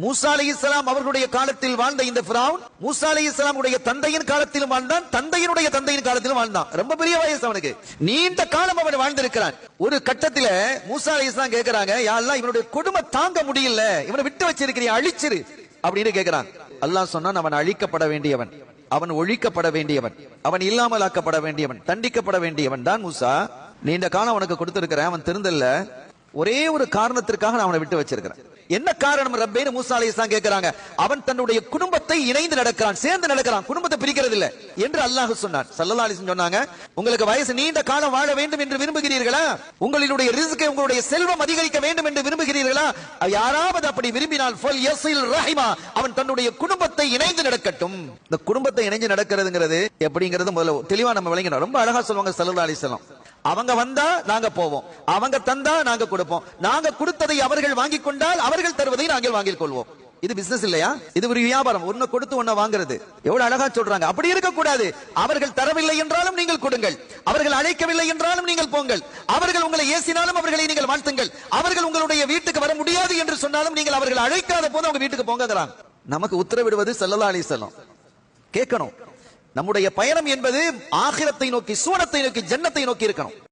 மூசா அலி இஸ்லாம் அவர்களுடைய காலத்தில் வாழ்ந்த இந்த ஃபிரௌன் மூசா அலி இஸ்லாமுடைய தந்தையின் காலத்திலும் வாழ்ந்தான் தந்தையினுடைய தந்தையின் காலத்திலும் வாழ்ந்தான். ரொம்ப பெரிய வயசு அவனுக்கு. நீண்ட காலம் அவன் வாழ்ந்திருக்கிறான். ஒரு கட்டத்துல மூசா அலி இஸ்லாம் கேட்கிறாங்க யாரெல்லாம் இவனுடைய கொடுமை தாங்க முடியல. இவனை விட்டு வச்சிருக்கிறிய அழிச்சிரு. அப்படின்னு கேட்கிறான். அல்லாஹ் சொன்னான் அவன் அழிக்கப்பட வேண்டியவன். அவன் ஒழிக்கப்பட வேண்டியவன். அவன் இல்லாமல் ஆக்கப்பட வேண்டியவன். தண்டிக்கப்பட வேண்டியவன் தான் மூசா. நீண்ட காலம் அவனுக்கு கொடுத்திருக்கிறேன். அவன் திருந்தல்ல. ஒரே ஒரு காரணத்திற்காக நான் அவனை விட்டு வச்சிருக்கிறேன். என்ன காரணம் ரப்பேன்னு மூசா அலைஹிஸ்ஸலாம் கேட்கிறாங்க அவன் தன்னுடைய குடும்பத்தை இணைந்து நடக்கிறான் சேர்ந்து நடக்கிறான் குடும்பத்தை பிரிக்கிறது இல்லை என்று அல்லாஹ் சொன்னார் சல்லல்லாஹு அலிசன் சொன்னாங்க உங்களுக்கு வயசு நீண்ட காலம் வாழ வேண்டும் என்று விரும்புகிறீர்களா? உங்களுடைய ரிஸ்கை உங்களுடைய செல்வம் அதிகரிக்க வேண்டும் என்று விரும்புகிறீர்களா? யாராவது அப்படி விரும்பினால் ஃபல் யஸில் ரஹிமா அவன் தன்னுடைய குடும்பத்தை இணைந்து நடக்கட்டும். இந்த குடும்பத்தை இணைந்து நடக்கிறதுங்கிறது எப்படிங்கிறது முதல்ல தெளிவா நம்ம விளங்கினோம் ரொம்ப அழகா சொல்லுவாங்க சல்லல்லாஹு அலைஹி அவங்க வந்தா நாங்க போவோம். அவங்க தந்தா நாங்க கூட கொடுப்போம். நாங்க கொடுத்ததை அவர்கள் வாங்கிக் கொண்டால் அவர்கள் தருவதை நாங்கள் வாங்கிக் கொள்வோம். இது பிசினஸ் இல்லையா? இது ஒரு வியாபாரம். ஒண்ணு கொடுத்து ஒண்ணு வாங்குறது. எவ்வளவு அழகா சொல்றாங்க. அப்படி இருக்க கூடாது அவர்கள் தரவில்லை என்றாலும் நீங்கள் கொடுங்கள். அவர்கள் அழைக்கவில்லை என்றாலும் நீங்கள் போங்கள். அவர்கள் உங்களை ஏசினாலும் அவர்களை நீங்கள் வாழ்த்துங்கள். அவர்கள் உங்களுடைய வீட்டுக்கு வர முடியாது என்று சொன்னாலும் நீங்கள் அவர்கள் அழைக்காத போது அவங்க வீட்டுக்கு போங்கிறாங்க நமக்கு உத்தரவிடுவது செல்லலா அலி செல்லம் கேட்கணும். நம்முடைய பயணம் என்பது ஆகிரத்தை நோக்கி சூனத்தை நோக்கி ஜன்னத்தை நோக்கி இருக்கணும்.